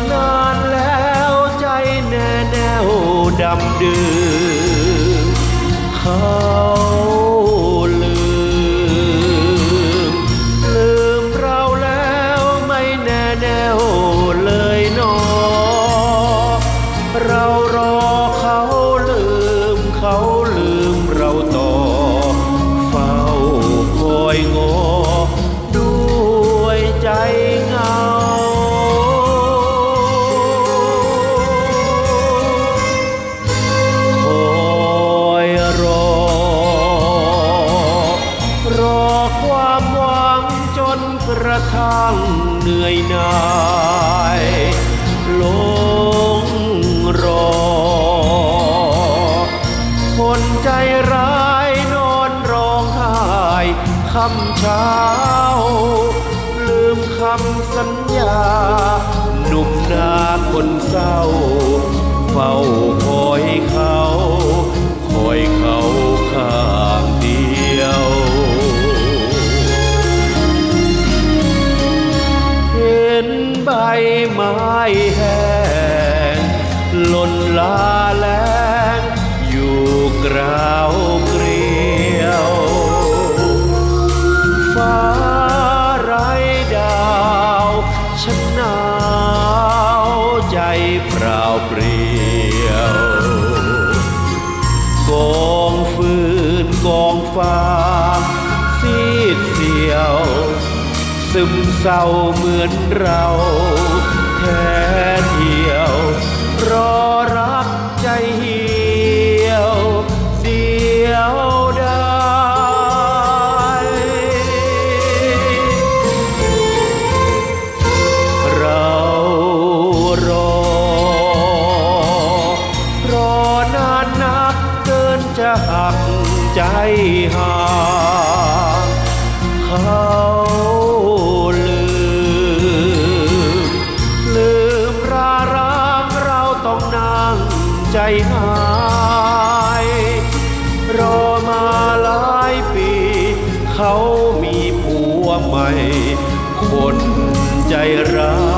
านานแล้วใจแน่แนวดำดื้อเขาลืม ลืมเราแล้วไม่แน่แนวเลยนอเรารอ กระทั่งเหนื่อยหน่ายหลงรอ คนใจร้ายนอนร้องไห้คำเช้า ลืมคำสัญญา หนุ่มนาคนเศร้า เฝ้าคอยเขา แห้งหล่นลาแรงอยู่กราวเกลียวฟ้าไร้ดาวฉันหนาวใจเปล่าเปลี่ยวกองฟืนกองฟ้าซีดเสียว ซึมเศร้าเหมือนเรา แท้เที่ยว รอรักใจเหี่ยวเดียวได้เรารอ รอนานนักเกินจะหักใจหา ใจหายรอมาหลายปี เขามีผัวใหม่ คนใจร้าย